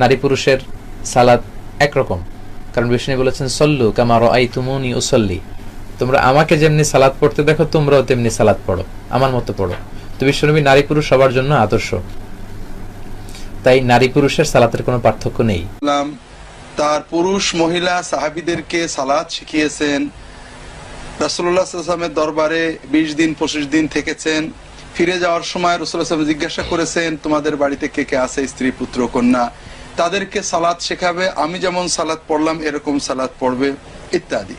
নারী পুরুষের সালাত একরকম। কারণ বিষ্ণু বলেছেন, সল্লু কামার আই তুমুনি উসল্লি। তোমরা আমাকে যেমনি সালাত পড়তে দেখো, তোমরাও তেমনি সালাত পড়ো, আমার মতো পড়ো। তো বিশ্বনবী নারী পুরুষ সবার জন্য আদর্শ। তাই নারী পুরুষের সালাতের কোনো পার্থক্য নেই। তার পুরুষ মহিলা সাহাবিদেরকে সালাদ শিখিয়েছেন। রাসুল্লাহ দরবারে বিশ দিন, পঁচিশ দিন থেকেছেন। ফিরে যাওয়ার সময় রসুল্লাহ জিজ্ঞাসা করেছেন, তোমাদের বাড়িতে কে কে আছে স্ত্রী, পুত্র, কন্যা? তাদেরকে সালাদ শেখাবে, আমি যেমন সালাদ পড়লাম, এরকম সালাদ পড়বে, ইত্যাদি।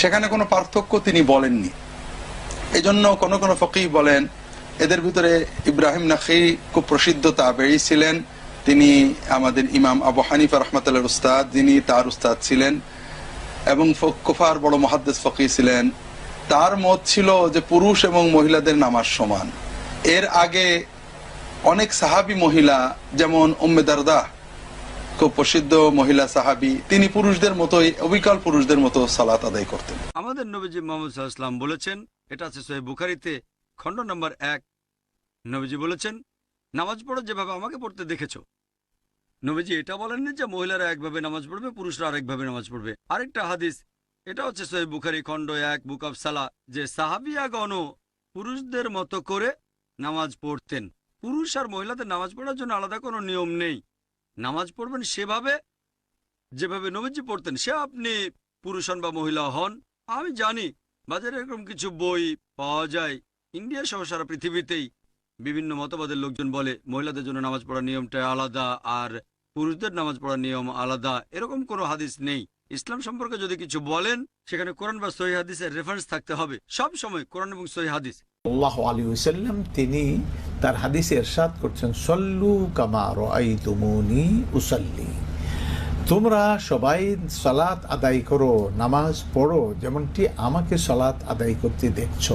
সেখানে কোনো পার্থক্য তিনি বলেননি। এজন্য কোনো কোনো ফকি বলেন, এদের ভিতরে ইব্রাহিম নাকি খুব প্রসিদ্ধ তাবেই ছিলেন, তিনি আমাদের ইমাম আবু হানিফা রহমতুল্লাহ উস্তাদ, যিনি তার উস্তাদ ছিলেন, এবং কুফার বড় মহাদ্দেশ ফকি ছিলেন। তার মত ছিল যে পুরুষ এবং মহিলাদের নামাজ সমান। এর আগে অনেক সাহাবী মহিলা, যেমন উম্মে দারদা খুব প্রসিদ্ধ মহিলা সাহাবী। তিনি পুরুষদের মতোই, অবিকল পুরুষদের মতো সালাত আদায় করতেন। আমাদের নবীজি মোহাম্মদ সাল্লাম বলেছেন, এটা আছে সোহেব বুখারিতে, খণ্ড নম্বর এক। নবীজি বলেছেন, নামাজ পড়ো যেভাবে আমাকে পড়তে দেখেছ। নবীজি এটা বলেননি যে মহিলারা একভাবে নামাজ পড়বে, পুরুষরা আরেকভাবে নামাজ পড়বে। আরেকটা হাদিস এটা হচ্ছে সোহেব বুখারি, খণ্ড এক, বুক অফ সালা যে সাহাবিয়াগণ পুরুষদের মতো করে নামাজ পড়তেন। পুরুষ আর মহিলাদের নামাজ পড়ার জন্য আলাদা কোনো নিয়ম নেই। নামাজ পড়বেন, সেভাবে যেভাবে নবীজি পড়তেন, সে আপনি পুরুষ হন বা মহিলা হন। আমি জানি বাজারে এরকম কিছু বই পাওয়া যায়। ইন্ডিয়া সহ সারা পৃথিবীতেই বিভিন্ন মতবাদের লোকজন বলে, মহিলাদের জন্য নামাজ পড়ার নিয়মটা আলাদা আর পুরুষদের নামাজ পড়ার নিয়ম আলাদা। এরকম কোনো হাদিস নেই। ইসলাম সম্পর্কে যদি কিছু বলেন, সেখানে কোরআন বা সহি হাদিসের রেফারেন্স থাকতে হবে। সব সময় কোরআন এবং সহি হাদিস। আল্লাহ আলী তিনি তার হাদিসে এরশাদ করছেন, সল্লু কামার আই তুমুনি উসাল্লি। তোমরা সবাই সালাত আদায় করো, নামাজ পড়ো, যেমনটি আমাকে সালাত আদায় করতে দেখছ।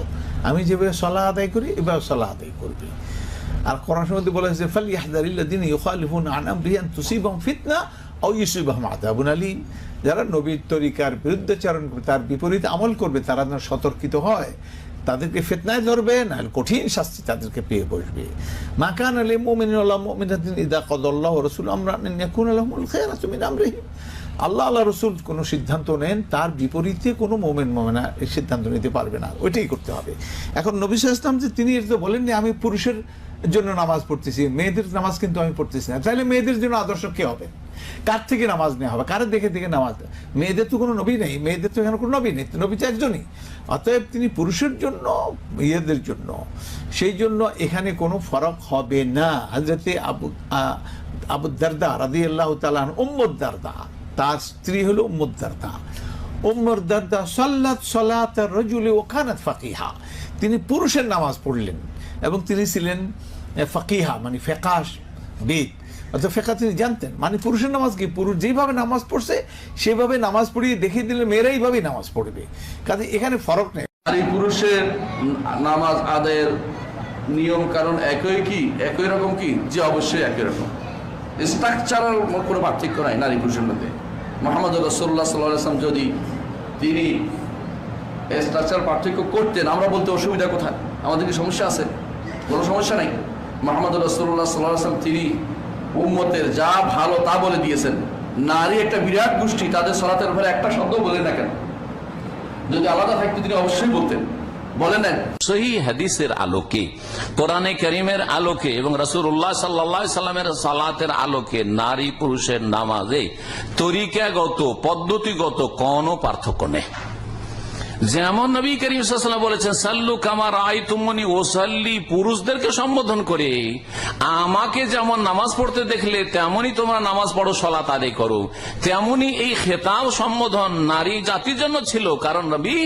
আমি যেভাবে সলা আদায় করি, এভাবে সলা আদায় করবে। আর কোরআন মধ্যে বলেছে ফাল ইয়াহদারিল্লাযিনা ইউখালিফুনা আন আমরিহি আন তুসিবাহুম ফিতনা আও ইউসিবাহুম আযাবুন আলীম। যারা নবীর তরিকার বিরুদ্ধাচারণ তার বিপরীত আমল করবে, তারা যেন সতর্কিত হয়। তাদেরকে ফিতনায় ধরবে, না কঠিন শাস্তি তাদেরকে পেয়ে বসবে। মাকান আলী মুমিন মুমিনাতিন ইদা কদাল্লাহ রাসূল আমরিহিম আল্লাহ আল্লাহ, রসুল কোনো সিদ্ধান্ত নেন, তার বিপরীতে কোনো মোমেন, মোমেনা সিদ্ধান্ত নিতে পারবে না। ওইটাই করতে হবে। এখন নবী ইসলাম যে তিনি এটা বলেননি আমি পুরুষের জন্য নামাজ পড়তেছি, মেয়েদের নামাজ কিন্তু আমি পড়তেছি না। তাহলে মেয়েদের জন্য আদর্শ কে হবে? কার থেকে নামাজ নেওয়া হবে? কার দেখে দেখে নামাজ। মেয়েদের তো কোনো নবী নেই, মেয়েদের তো এখানে কোনো নবী নেই, নবী তো একজনই। অতএব তিনি পুরুষের জন্য, ইয়েদের জন্য। সেই জন্য এখানে কোনো ফরক হবে না। হাজরতে আবু, আ- আবু রাদি আল্লাহ তালান উম্মদ দারদা, তার স্ত্রী হলো উম্মদ দারদা। উম্মর দারদা সাল্লাত সালাত রজুলি ওখানাত ফাকিহা। তিনি পুরুষের নামাজ পড়লেন এবং তিনি ছিলেন ফাকিহা মানে ফেকাশ, বেদ। অর্থাৎ ফেকা তিনি জানতেন। মানে পুরুষের নামাজ কি? পুরুষ যেভাবে নামাজ পড়ছে, সেভাবে নামাজ পড়িয়ে দেখিয়ে দিলে মেয়েরা এইভাবেই নামাজ পড়বে। কাজে এখানে ফরক নেই। নারী পুরুষের নামাজ আদায়ের নিয়ম কারণ একই কি? একই রকম কি? যে অবশ্যই একই রকম। স্ট্রাকচারাল কোনো পার্থক্য নাই নারী পুরুষের মধ্যে। মোহাম্মদ রসোল্লা সাল্লাম যদি তিনি স্ট্রাকচার পার্থক্য করতেন, আমরা বলতে অসুবিধা কোথায়? আমাদের কি সমস্যা আছে? কোনো সমস্যা নাই? মোহাম্মদ রসোল্লা সাল্লাম তিনি উম্মতের যা ভালো তা বলে দিয়েছেন। নারী একটা বিরাট গোষ্ঠী, তাদের সলাতের ব্যাপারে একটা শব্দ বলে না কেন? যদি আলাদা থাকতো তিনি অবশ্যই বলতেন। নারী পুরুষের নামাজে তরিকাগত, পদ্ধতিগত কোনো পার্থক্য নেই। যেমন নবী করিম বলেছেন, সাল্লু কামার আই তুমনি ওসাল্লি পুরুষদেরকে সম্বোধন করে, আমাকে যেমন নামাজ পড়তে দেখলে, তেমনি তোমরা নামাজ পড়ো সলা আদায় করো। তেমনি এই খেতাব সম্বোধন নারী জাতির জন্য ছিল, কারণ নবী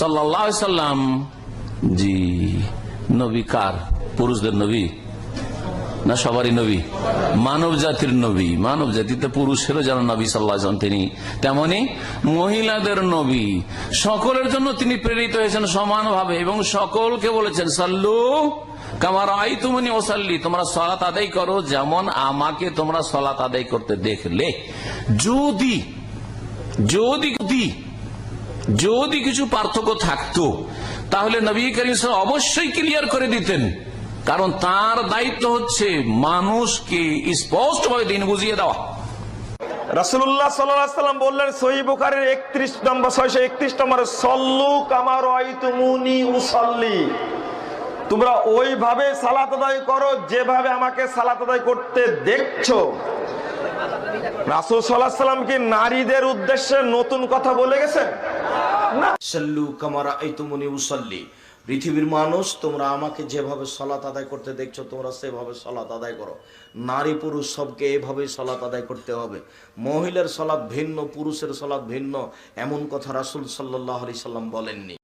সাল্লাম জি, নবী কার? পুরুষদের নবী। না সবারই নবী? মানব জাতির নবী। মানব জাতিতে পুরুষেরও যেন নবী সাল্লাহ তিনি। তেমনি মহিলাদের নবী। সকলের জন্য তিনি প্রেরিত হয়েছেন সমানভাবে এবং সকলকে বলেছেন, সাল্লু কামার আই তুমি ওসাল্লি তোমরা সলাত আদায় করো যেমন আমাকে তোমরা সলাত আদায় করতে দেখলে। যদি যদি যদি কিছু পার্থক্য থাকতো, তাহলে নবী করিম অবশ্যই ক্লিয়ার করে দিতেন। কারণ তার দায়িত্ব হচ্ছে মানুষকে স্পষ্টভাবে দিন বুঝিয়ে দেওয়া। রাসুল্লাহ সাল্লাম বললেন সহি বুখারের একত্রিশ নম্বর ছয়শো একত্রিশ নম্বর সল্লু কামার আইতুমুনি উসল্লি। তোমরা ওইভাবে সালাত আদায় করো যেভাবে আমাকে সালাত আদায় করতে দেখছ। রাসুল সাল্লাহ সাল্লাম কি নারীদের উদ্দেশ্যে নতুন কথা বলে গেছেন? না। সাল্লু কামারা এই উসাল্লি। পৃথিবীর মানুষ, তোমরা আমাকে যেভাবে সলাত আদায় করতে দেখছ, তোমরা সেভাবে সলাত আদায় করো। নারী পুরুষ সবকে এভাবেই সলাত আদায় করতে হবে। মহিলার সলাৎ ভিন্ন, পুরুষের সলাৎ ভিন্ন, এমন কথা রাসুল সাল্লাহ আলি সাল্লাম বলেননি।